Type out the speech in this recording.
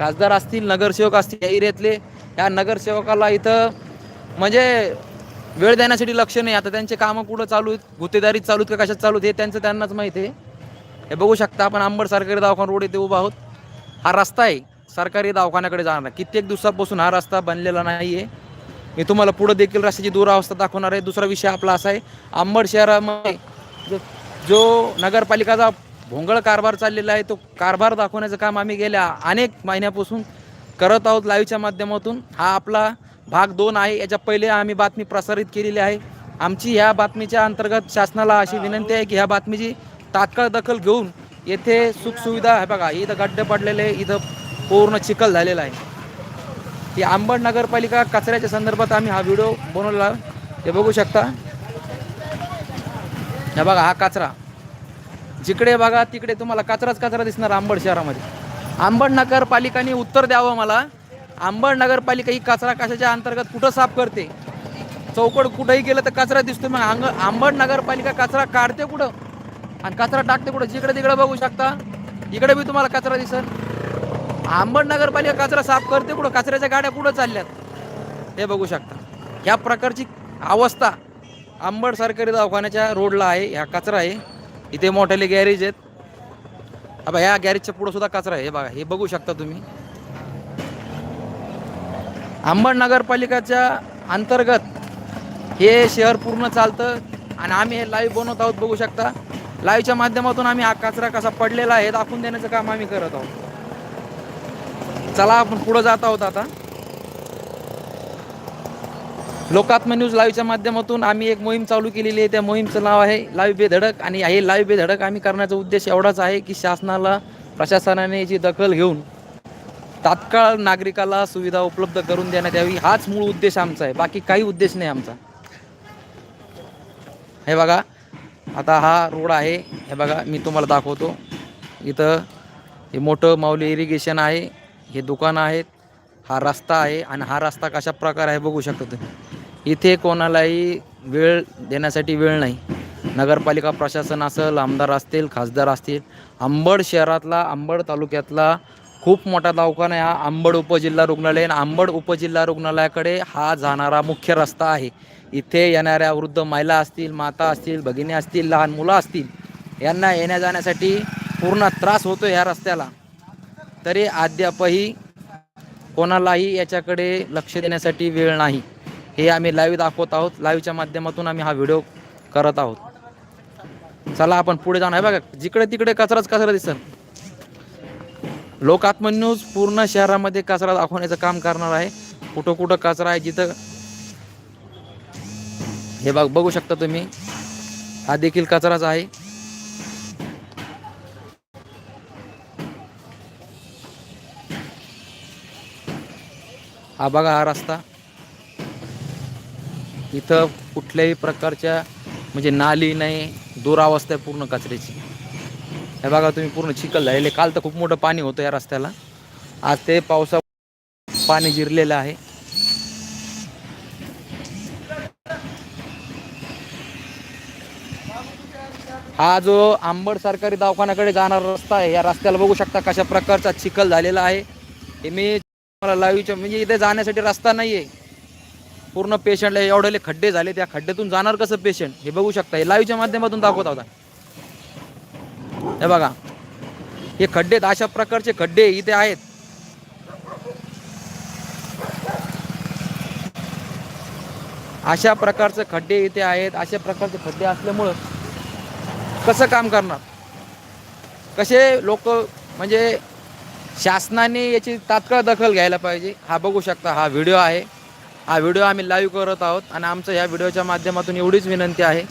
खासदार असतील नगरसेवक असतील या एरियातले या नगरसेवकाला इथं म्हणजे वेळ देण्यासाठी लक्ष नाही. आता त्यांचे कामं कुठं चालू आहेत? गुत्तेदारीत चालू आहेत का? कशात चालू आहेत? हे त्यांचं त्यांनाच माहिती आहे. हे बघू शकता आपण आंबड सरकारी दवाखाना रोड येथे उभा आहोत. हा रस्ता आहे. सरकारी दवाखान्याकडे जाणार कित्येक दिवसापासून हा रस्ता बनलेला नाही आहे मी तुम्हाला पुढं देखील रस्त्याची दुरावस्था दाखवणार आहे. दुसरा विषय आपला असा आहे. आंबड शहरामध्ये जो नगरपालिकाचा भोंगळ कारभार चाललेला आहे तो कारभार दाखवण्याचं काम आम्ही गेल्या अनेक महिन्यापासून करत आहोत लाईव्हच्या माध्यमातून. हा आपला भाग दोन आहे याच्या पहिले आम्ही बातमी प्रसारित केलेली आहे. आमची ह्या बातमीच्या अंतर्गत शासनाला अशी विनंती आहे की ह्या बातमीची तात्काळ दखल घेऊन येथे सुखसुविधा आहे बघा इथं गड्डे पडलेले इथं पूर्ण चिखल झालेला आहे. की आंबड नगरपालिका कचऱ्याच्या संदर्भात आम्ही हा व्हिडिओ बनवला हे बघू शकता. हे बघा हा कचरा. जिकडे बघा तिकडे तुम्हाला कचराच कचरा दिसणार आंबड शहरामध्ये. आंबड नगरपालिकाने उत्तर द्यावं मला. आंबड नगरपालिका ही कचरा कशाच्या अंतर्गत कुठं साफ करते? चौकड कुठंही गेलं तर कचरा दिसतो मग. अंग आंबड नगरपालिका कचरा काढते कुठं? आणि कचरा टाकते कुठं? जिकडे तिकडे बघू शकता. इकडे बी तुम्हाला कचरा दिसत आंबड नगरपालिका कचरा साफ करते कुठं? कचऱ्याच्या गाड्या कुठं चालल्यात? हे बघू शकता. ह्या प्रकारची अवस्था आंबड सरकारी दवाखान्याच्या रोडला आहे ह्या कचरा आहे. इथे मोठ्याले गॅरेज आहेत. आता या ह्या गॅरेजच्या पुढं सुद्धा कचरा आहे. हे बघा हे बघू शकता तुम्ही. अंबड नगरपालिकाच्या अंतर्गत हे शहर पूर्ण चालतं आणि आम्ही हे लाईव्ह बनवत आहोत बघू शकता. लाईव्हच्या माध्यमातून आम्ही हा कचरा कसा पडलेला आहे दाखवून देण्याचं काम आम्ही करत आहोत. चला आपण पुढं जात आहोत आता. लोकात्म न्यूज लाईव्हच्या माध्यमातून आम्ही एक मोहीम चालू केलेली आहे. त्या मोहीमचं नाव आहे लाईव्ह बेधडक आणि हे लाईव्ह बेधडक आम्ही करण्याचा उद्देश एवढाच आहे की शासनाला प्रशासनाने याची दखल घेऊन तात्काळ नागरिकाला सुविधा उपलब्ध करून देण्यात यावी हाच मूळ उद्देश आमचा आहे. बाकी काही उद्देश नाही आमचा. हे बघा आता हा रोड आहे. हे बघा मी तुम्हाला दाखवतो. इथं हे मोठं माऊली इरिगेशन आहे. हे दुकानं आहेत. हा रस्ता आहे आणि हा रस्ता कशा प्रकारे आहे बघू शकता तुम्ही. इथे कोणालाही वेळ देण्यासाठी वेळ नाही. नगरपालिका प्रशासन असेल आमदार असतील खासदार असतील अंबड शहरातला अंबड तालुक्यातला खूप मोठा दवाखाना हा आंबड उपजिल्हा रुग्णालय आणि आंबड उपजिल्हा रुग्णालयाकडे हा जाणारा मुख्य रस्ता आहे. इथे येणाऱ्या वृद्ध महिला असतील माता असतील भगिनी असतील लहान मुलं असतील यांना येण्या जाण्यासाठी पूर्ण त्रास होतो ह्या रस्त्याला. तरी अद्यापही कोणालाही याच्याकडे लक्ष देण्यासाठी वेळ नाही. हे आम्ही लाईव्ह दाखवत आहोत. लाईव्हच्या माध्यमातून आम्ही हा व्हिडिओ करत आहोत. चला आपण पुढे जाणार. आहे बघा जिकडे तिकडे कचराच कचरा दिसत लोकात्म न्यूज पूर्ण शहरामध्ये कचरा दाखवण्याचं काम करणार आहे. कुठं कुठं कचरा आहे जिथं. हे बघ बघू शकता तुम्ही. हा देखील कचराच आहे. हा बघा हा रस्ता. इथं कुठल्याही प्रकारच्या म्हणजे नाली नाही दुरावस्था आहे पूर्ण कचऱ्याची. हे बघा तुम्ही पूर्ण चिखल झालेले काल तर खूप मोठं पाणी होतं या रस्त्याला. आज ते पावसा पाणी जिरलेलं आहे. हा जो आंबड सरकारी दवाखान्याकडे जाणारा रस्ता आहे या रस्त्याला बघू शकता कशा प्रकारचा चिखल झालेला आहे. हे मी मला लाईव्हच्या म्हणजे इथे जाण्यासाठी रस्ता नाही आहे पूर्ण पेशंटला एवढे खड्डे झाले त्या खड्ड्यातून जाणार कसं पेशंट हे बघू शकता. हे लाईव्हच्या माध्यमातून दाखवत होता. हे बघा. हे खड्डे अशा प्रकारचे खड्डे इथे आहेत. अशा प्रकारचे खड्डे इथे आहेत. अशा प्रकारचे खड्डे असल्यामुळं कसं काम करणार? कसे लोक म्हणजे शासनाने याची तात्काळ दखल घ्यायला पाहिजे? हा बघू शकता. हा व्हिडिओ आहे. हा व्हिडिओ आम्ही लाईव्ह करत आहोत आणि आमचं ह्या व्हिडिओच्या माध्यमातून एवढीच विनंती आहे